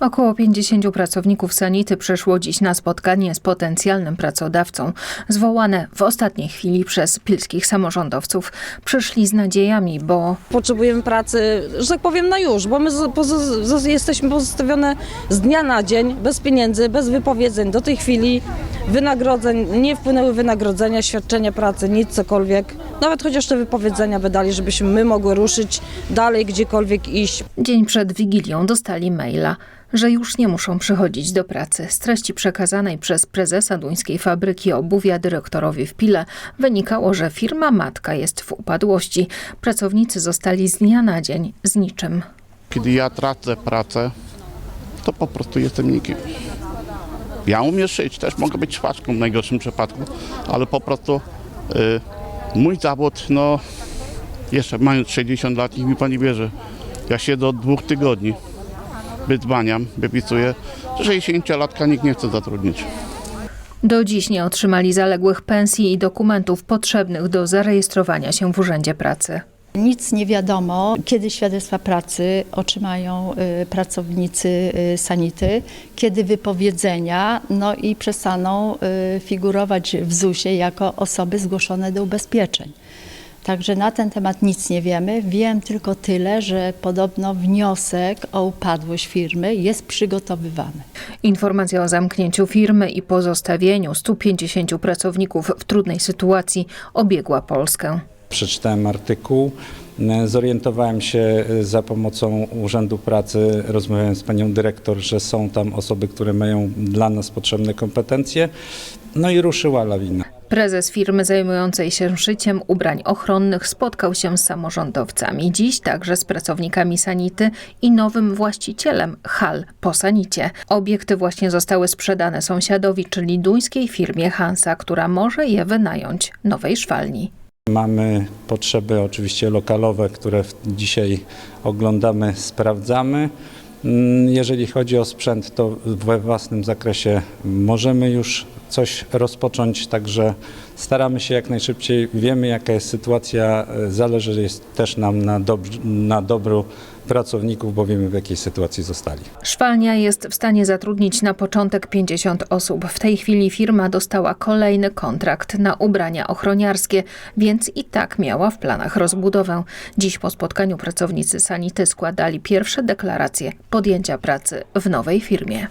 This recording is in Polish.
Około 50 pracowników Sanity przyszło dziś na spotkanie z potencjalnym pracodawcą, zwołane w ostatniej chwili przez pilskich samorządowców. Przyszli z nadziejami, bo Potrzebujemy pracy, że tak powiem, na już, bo my jesteśmy pozostawione z dnia na dzień, bez pieniędzy, bez wypowiedzeń. Do tej chwili wynagrodzeń, nie wpłynęły wynagrodzenia, świadczenia pracy, nic, cokolwiek. Nawet chociaż te wypowiedzenia wydali, żebyśmy my mogły ruszyć dalej, gdziekolwiek iść. dzień przed Wigilią dostali maila, że już nie muszą przychodzić do pracy. Z treści przekazanej przez prezesa duńskiej fabryki obuwia dyrektorowi w Pile wynikało, że firma matka jest w upadłości. Pracownicy zostali z dnia na dzień z niczym. Kiedy ja tracę pracę, to po prostu jestem nikim. Ja umiem szyć, też mogę być szwaczką w najgorszym przypadku, ale po prostu y, mój zawód, no jeszcze mając 60 lat, niech mi pani wierzy, ja siedzę od dwóch tygodni, wydzwaniam, wypisuję, że 60-latka nikt nie chce zatrudnić. Do dziś nie otrzymali zaległych pensji i dokumentów potrzebnych do zarejestrowania się w Urzędzie Pracy. Nic nie wiadomo, kiedy świadectwa pracy otrzymają y, pracownicy y, sanity, kiedy wypowiedzenia, no i przestaną y, figurować w ZUS-ie jako osoby zgłoszone do ubezpieczeń. Także na ten temat nic nie wiemy. Wiem tylko tyle, że podobno wniosek o upadłość firmy jest przygotowywany. Informacja o zamknięciu firmy i pozostawieniu 150 pracowników w trudnej sytuacji obiegła Polskę. Przeczytałem artykuł, e, zorientowałem się e, za pomocą Urzędu Pracy, rozmawiałem z panią dyrektor, że są tam osoby, które mają dla nas potrzebne kompetencje. No i ruszyła lawina. Prezes firmy zajmującej się szyciem ubrań ochronnych spotkał się z samorządowcami. Dziś także z pracownikami Sanity i nowym właścicielem hal po Sanicie. Obiekty właśnie zostały sprzedane sąsiadowi, czyli duńskiej firmie Hansa, która może je wynająć nowej szwalni. Mamy potrzeby oczywiście lokalowe, które dzisiaj oglądamy, sprawdzamy. Mm, Jeżeli chodzi o sprzęt, to we własnym zakresie możemy już coś rozpocząć, także staramy się jak najszybciej. Wiemy jaka jest sytuacja, e, zależy jest też nam na, dobr- na dobru pracowników, bo wiemy w jakiej sytuacji zostali. Szwalnia jest w stanie zatrudnić na początek 50 osób. W tej chwili firma dostała kolejny kontrakt na ubrania ochroniarskie, więc i tak miała w planach rozbudowę. Dziś po spotkaniu pracownicy Sanity składali pierwsze deklaracje podjęcia pracy w nowej firmie.